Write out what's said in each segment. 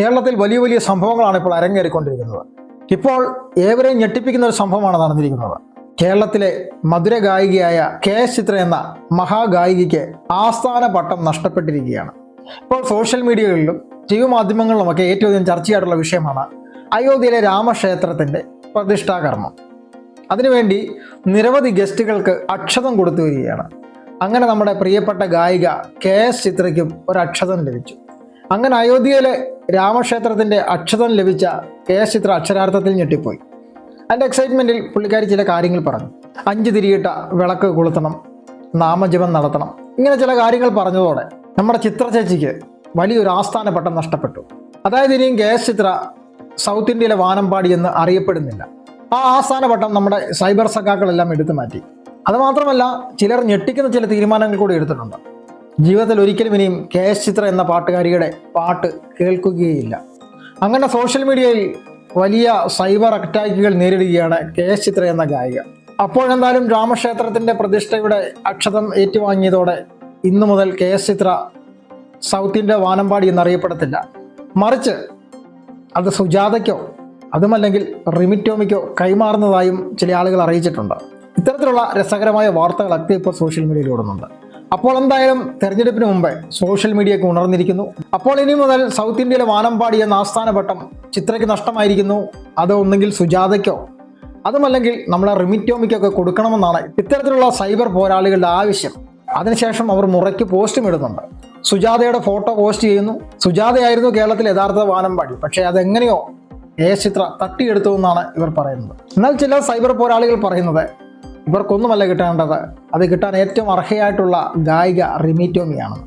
കേരളത്തിൽ വലിയ വലിയ സംഭവങ്ങളാണ് ഇപ്പോൾ അരങ്ങേറിക്കൊണ്ടിരിക്കുന്നത്. ഇപ്പോൾ ഏവരെയും ഞെട്ടിപ്പിക്കുന്ന ഒരു സംഭവമാണ് നടന്നിരിക്കുന്നത്. കേരളത്തിലെ മധുര ഗായികയായ കെ എസ് ചിത്ര എന്ന മഹാഗായികയ്ക്ക് ആസ്ഥാന പട്ടം നഷ്ടപ്പെട്ടിരിക്കുകയാണ്. ഇപ്പോൾ സോഷ്യൽ മീഡിയകളിലും ജീവമാധ്യമങ്ങളിലുമൊക്കെ ഏറ്റവും അധികം ചർച്ചയായിട്ടുള്ള വിഷയമാണ് അയോധ്യയിലെ രാമക്ഷേത്രത്തിന്റെ പ്രതിഷ്ഠാകർമ്മം. അതിനുവേണ്ടി നിരവധി ഗസ്റ്റുകൾക്ക് അക്ഷതം കൊടുത്തു വരികയാണ്. അങ്ങനെ നമ്മുടെ പ്രിയപ്പെട്ട ഗായിക കെ എസ് ചിത്രയ്ക്കും ഒരു അക്ഷതം ലഭിച്ചു. അങ്ങനെ അയോധ്യയിലെ രാമക്ഷേത്രത്തിന്റെ അക്ഷതം ലഭിച്ച കെ എസ് ചിത്ര അക്ഷരാർത്ഥത്തിൽ ഞെട്ടിപ്പോയി. അതിന്റെ എക്സൈറ്റ്മെന്റിൽ പുള്ളിക്കാരി ചില കാര്യങ്ങൾ പറഞ്ഞു. അഞ്ച് തിരിയിട്ട വിളക്ക് കൊളുത്തണം നാമജപം നടത്തണം. ഇങ്ങനെ ചില കാര്യങ്ങൾ പറഞ്ഞതോടെ നമ്മുടെ ചിത്ര ചേച്ചിക്ക് വലിയൊരു ആസ്ഥാന പട്ടം നഷ്ടപ്പെട്ടു. അതായത് ഇനിയും കെ എസ് ചിത്ര സൗത്ത് ഇന്ത്യയിലെ വാനമ്പാടി എന്ന് അറിയപ്പെടുന്നില്ല. ആ ആസ്ഥാന പട്ടം നമ്മുടെ സൈബർ സഖാക്കളെല്ലാം എടുത്തു മാറ്റി. അതുമാത്രമല്ല ചിലർ ഞെട്ടിക്കുന്ന ചില തീരുമാനങ്ങൾ കൂടി എടുത്തിട്ടുണ്ട്. ജീവിതത്തിൽ ഒരിക്കലും ഇനിയും കെ എസ് ചിത്ര എന്ന പാട്ടുകാരിയുടെ പാട്ട് കേൾക്കുകയില്ല. അങ്ങനെ സോഷ്യൽ മീഡിയയിൽ വലിയ സൈബർ അറ്റാക്കുകൾ നേരിടുകയാണ് കെ എസ് ചിത്ര എന്ന ഗായിക. അപ്പോഴെന്തായാലും രാമക്ഷേത്രത്തിന്റെ പ്രതിഷ്ഠയുടെ അക്ഷതം ഏറ്റുവാങ്ങിയതോടെ ഇന്നു മുതൽ K S Chithra south India വാനമ്പാടി എന്നറിയപ്പെടത്തില്ല. മറിച്ച് അത് സുജാതയ്ക്കോ അതുമല്ലെങ്കിൽ റിമിറ്റോമിക്കോ കൈമാറുന്നതായും ചില ആളുകൾ അറിയിച്ചിട്ടുണ്ട്. ഇത്തരത്തിലുള്ള രസകരമായ വാർത്തകളൊക്കെ ഇപ്പോൾ സോഷ്യൽ മീഡിയയിൽ ഓടുന്നുണ്ട്. അപ്പോൾ എന്തായാലും തെരഞ്ഞെടുപ്പിന് മുമ്പേ സോഷ്യൽ മീഡിയയൊക്കെ ഉണർന്നിരിക്കുന്നു. അപ്പോൾ ഇനി മുതൽ സൗത്ത് ഇന്ത്യയിലെ വാനമ്പാടി എന്ന ആസ്ഥാന പട്ടം ചിത്രയ്ക്ക് നഷ്ടമായിരിക്കുന്നു. അത് ഒന്നെങ്കിൽ സുജാതയ്ക്കോ അതുമല്ലെങ്കിൽ നമ്മളെ റിമിറ്റോമിക്കൊക്കെ കൊടുക്കണമെന്നാണ് ഇത്തരത്തിലുള്ള സൈബർ പോരാളികളുടെ ആവശ്യം. അതിനുശേഷം അവർ മുറയ്ക്ക് പോസ്റ്റും ഇടുന്നുണ്ട്. സുജാതയുടെ ഫോട്ടോ പോസ്റ്റ് ചെയ്യുന്നു. സുജാതയായിരുന്നു കേരളത്തിൽ യഥാർത്ഥ വാനമ്പാടി. പക്ഷേ അതെങ്ങനെയോ എ ചിത്ര തട്ടിയെടുത്തു എന്നാണ് ഇവർ പറയുന്നത്. എന്നാൽ ചില സൈബർ പോരാളികൾ പറയുന്നത് ഇവർക്കൊന്നുമല്ല കിട്ടേണ്ടത്. അത് കിട്ടാൻ ഏറ്റവും അർഹയായിട്ടുള്ള ഗായിക റിമിറ്റോമിയാണ്.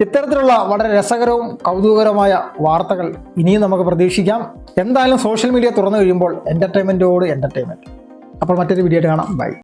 ഇത്തരത്തിലുള്ള വളരെ രസകരവും കൗതുകകരമായ വാർത്തകൾ ഇനിയും നമുക്ക് പ്രതീക്ഷിക്കാം. എന്തായാലും സോഷ്യൽ മീഡിയ തുറന്നു കഴിയുമ്പോൾ എന്റർടൈൻമെന്റോട് എന്റർടൈൻമെന്റ് അപ്പോൾ മറ്റൊരു വീഡിയോ കാണാം. ബൈ